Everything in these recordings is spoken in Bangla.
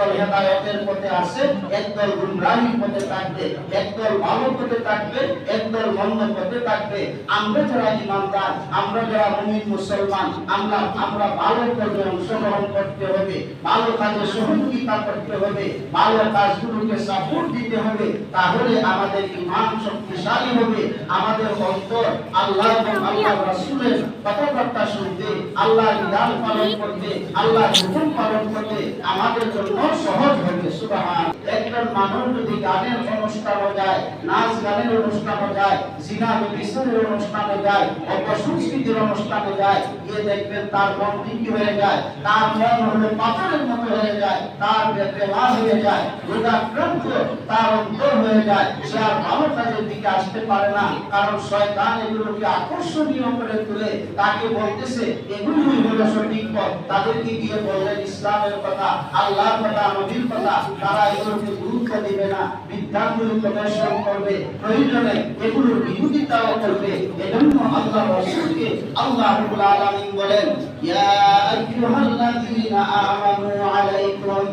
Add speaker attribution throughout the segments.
Speaker 1: একদল হেদায়তের পথে আসে একদল গুমরাহির পথে থাকবে একদল ভালো পথে থাকবে একদল মন্দ পথে থাকবে। আমরা যারা ইমানদার, আমরা যারা মুমিন মুসলমান, আমরা আমরা ভালো কাজে অংশগ্রহণ করতে হবে, ভালো কাজে সহযোগিতা করতে হবে, ভালো কাজগুলোকে সাপোর্ট দিতে হবে, তাহলে আমাদের ইমান শক্তিশালী হবে, আমাদের অন্তর আল্লাহ আল্লাহ রাসূলের কথাবার্তা শুনতে আল্লাহর বিধান পালন করতে আল্লাহর হুকুম পালন আমাদের জন্য সহজ হবে সুবাহ একজন মানুষ যদি গানের অনুষ্ঠানে যায়, নাচ গানের অনুষ্ঠানে যায় জিনা বিচারের অনুষ্ঠানে যায় অপসংস্কৃতির অনুষ্ঠানে যায়। গিয়ে দেখবেন তার মন পাথরের মতো হয়ে যায়, তার রোগাক্রান্ত তার অন্তর হয়ে দিকে আসতে পারে না, কারণ শয়তান এগুলোকে আকর্ষণীয় করে তুলে, তাকে বলতেছে, এগুলোই হলো সঠিক পথ। তাদেরকে গিয়ে বললেন, ইসলামের কথা, আল্লাহর কথা, নবীর কথা, তারা এগুলোকে গুরুত্ব দিবে না বিদ্যানগুলি প্রদর্শন করবে, প্রয়োজনে এগুলোর বিরোধিতাও করবে। এজন্য আল্লাহ রসুলকে আল্লাহ রাব্বুল আলামিন বলেন, ইয়া আইয়ুহাল্লাযীনা আমানু আলাইকুম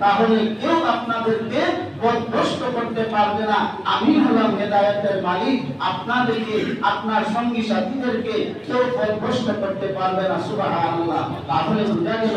Speaker 1: তাহলে কেউ আপনাদেরকে করতে পারবে না। আমি হলাম হেদায়েতের মালিক, আপনাদেরকে, আপনার সঙ্গী সাথীদেরকে কেউ পথভ্রষ্ট করতে পারবে না, সুবহানাল্লাহ। তাহলে বোঝা গেল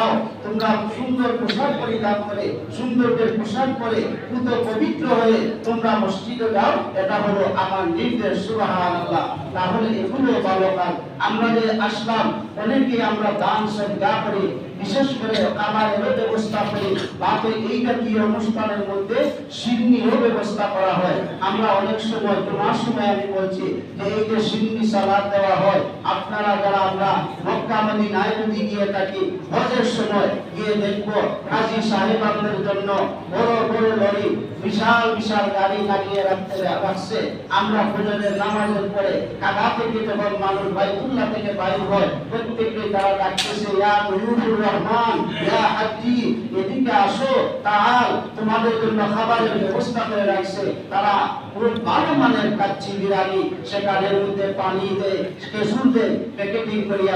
Speaker 1: তোমরা সুন্দর পোশাক পরিধান করে, সুন্দরদের পোশাক পরে, পুত পবিত্র হয়ে তোমরা মসজিদে যাও, এটা হলো আমার নির্দেশ, সুবহানাল্লাহ। তাহলে এগুলো ভালো কাজ। আমরা যে আসলাম, অনেকে আমরা দান সদকা করি, বিশেষ করে খাবারের ব্যবস্থা করি। বাপে এই জাতীয় অনুষ্ঠানের মধ্যে সিন্নিও ব্যবস্থা করা হয়। আমরা অনেক সময়, তোমার সময় আমি বলছি যে এই যে সিন্নি সালাদ দেওয়া হয়, আপনারা যারা আমরা মক্কা মদিনায় যদি গিয়ে থাকি হজের সময় গিয়ে কাজী সাহেবানদের জন্য বড় বড় বিশাল বিশাল গাড়ি লাগিয়ে রাখতে আমরা নামাজের পরে থেকে যখন মানুষ থেকে হয় তারা ডাকতেছে, ইয়া রহমান, ইয়া হাজি, এদিকে আসো। তোমাদের জন্য খাবারের ব্যবস্থা করে রাখছে। তারা খুব ভালো মানের কাচ্চি বিরিয়ানি সেখানের মধ্যে পানি দেয় কেসুর দেয়, প্যাকেটিং করিয়া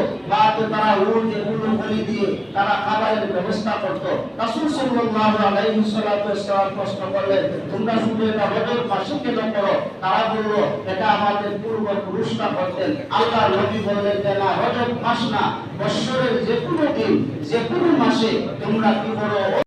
Speaker 1: বা তো তারা উট এগুলো বলি দিয়ে তারা খাবারের ব্যবস্থা করত। রাসূল সাল্লাল্লাহু করলেন, তোমরা শুধু এটা রজব মাসে কেন করো, তারা বলল, এটা আমাদের করতেন। আল্লাহ বললেন যে, না না, বৎসরের যে কোনো দিন যে কোনো মাসে তোমরা কি করো?